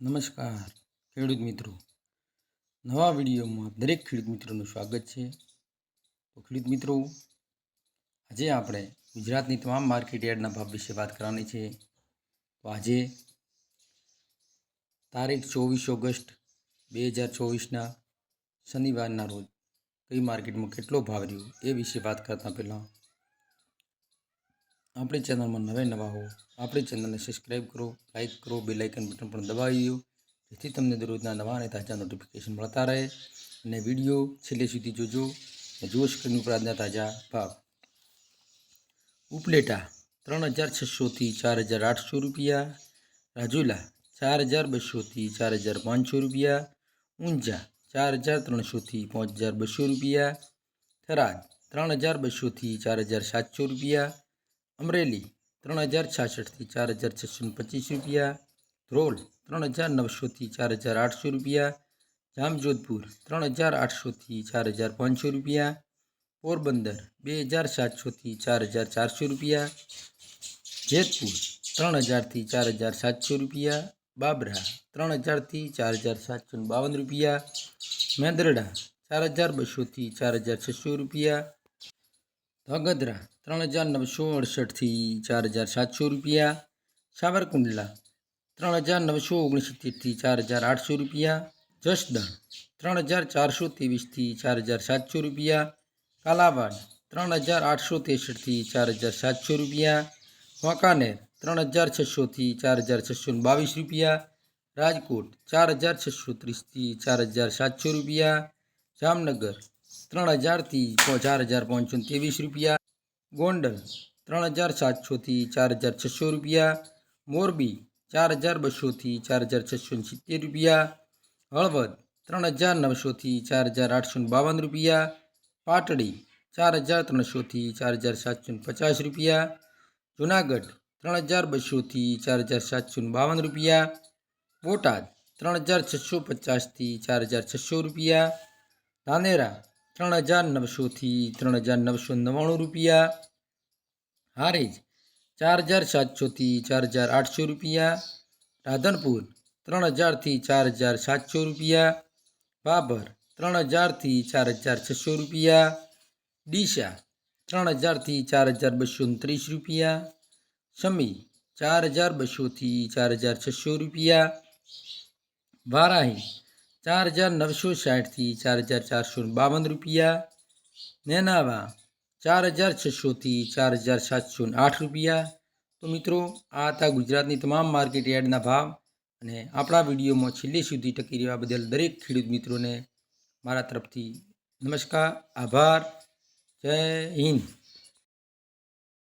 નમસ્કાર, ખેડૂત મિત્રો. નવા વિડીયોમાં દરેક ખેડૂત મિત્રોનું સ્વાગત છે. તો ખેડૂત મિત્રો, આજે આપણે ગુજરાતની તમામ માર્કેટ યાર્ડના ભાવ વિશે વાત કરવાની છે. તો આજે તારીખ ચોવીસ ઓગસ્ટ બે હજાર ચોવીસના શનિવારના રોજ કઈ માર્કેટમાં કેટલો ભાવ રહ્યો એ વિશે વાત કરતાં પહેલાં આપણી ચેનલમાં નવે નવા હો આપણી ચેનલને સબસ્ક્રાઈબ કરો લાઇક કરો બે આઇકન બટન પણ દબાવી દો, જેથી તમને દરરોજના નવા અને તાજા નોટિફિકેશન મળતા રહે. અને વીડિયો છેલ્લે સુધી જોજો અને જુઓ સ્ક્રીન ઉપર આજના તાજા ભાવ. ઉપલેટા, ત્રણ હજાર છસોથી ચાર હજાર આઠસો રૂપિયા. રાજુલા, ચાર હજાર બસોથી ચાર હજાર પાંચસો રૂપિયા. ઊંઝા, ચાર હજાર ત્રણસોથી પાંચ હજાર બસો રૂપિયા. થરાદ, ત્રણ હજાર બસોથી ચાર હજાર સાતસો રૂપિયા. અમરેલી ત્રણ હજાર છાસઠથી ચાર હજાર છસો ને પચીસ રૂપિયા, ધ્રોલ ત્રણ હજાર નવસોથી ચાર હજાર આઠસો રૂપિયા, જામજોધપુર ત્રણ હજાર આઠસોથી ચાર હજાર પાંચસો રૂપિયા, પોરબંદર બે હજાર સાતસોથી ચાર હજાર ચારસો રૂપિયા, જેતપુર ત્રણ હજારથી ચાર હજાર સાતસો રૂપિયા, બાબરા ત્રણ હજારથી ચાર હજાર સાતસો ને બાવન રૂપિયા, મેંદરડા ચાર હજાર બસોથી ચાર હજાર છસો રૂપિયા ધગધરા ત્રણ હજાર નવસો અડસઠથી ચાર હજાર સાતસો રૂપિયા. સાવરકુંડલા ત્રણ હજાર નવસો ઓગણસિત્તેરથી ચાર હજાર આઠસો રૂપિયા. જસદણ ત્રણ હજાર ચારસો ત્રેવીસથી ચાર હજાર સાતસો રૂપિયા. કાલાવાડ ત્રણ હજાર આઠસો ત્રેસઠથી ચાર હજાર સાતસો રૂપિયા. વાંકાનેર ત્રણ હજાર છસોથી ચાર હજાર છસો બાવીસ રૂપિયા. રાજકોટ ચાર હજાર છસો ત્રીસથી ચાર હજાર સાતસો રૂપિયા. જામનગર ત્રણ હજારથી ચાર હજાર પાંચસો ને ત્રેવીસ રૂપિયા. ગોંડલ ત્રણ હજાર સાતસોથી ચાર હજાર છસો રૂપિયા. મોરબી ચાર હજાર બસોથી ચાર હજાર છસો સિત્તેર રૂપિયા. હળવદ ત્રણ હજાર નવસોથી ચાર હજાર આઠસો બાવન રૂપિયા. પાટડી ચાર હજાર ત્રણસોથી ચાર હજાર સાતસો ને પચાસ રૂપિયા. જુનાગઢ ત્રણ હજાર બસોથી ચાર હજાર સાતસો બાવન રૂપિયા. બોટાદ ત્રણ હજાર છસો પચાસથી ચાર હજાર છસો રૂપિયા. ધાનેરા ત્રણ હજાર નવસોથી ત્રણ હજાર નવસો નવ્વાણું રૂપિયા. હારીજ ચાર હજાર સાતસોથી ચાર હજાર આઠસો રૂપિયા. રાધનપુર ત્રણ હજારથી ચાર હજાર સાતસો રૂપિયા. બાબર ત્રણ હજારથી ચાર હજાર છસો રૂપિયા. ડીસા ત્રણ હજારથી ચાર હજાર બસો ત્રીસ રૂપિયા. સમી ચાર હજાર બસોથી ચાર હજાર છસો રૂપિયા. વારાહી ચાર હજાર નવસો સાઠથી ચાર હજાર ચારસો બાવન રૂપિયા. નેનાવા ચાર હજાર છસોથી ચાર હજાર સાતસો આઠ રૂપિયા. તો મિત્રો, આ હતા ગુજરાતની તમામ માર્કેટ યાર્ડના ભાવ અને આપણા વિડીયોમાં છેલ્લે સુધી ટકી રહેવા બદલ દરેક ખેડૂત મિત્રોને મારા તરફથી નમસ્કાર, આભાર. જય હિન્દ.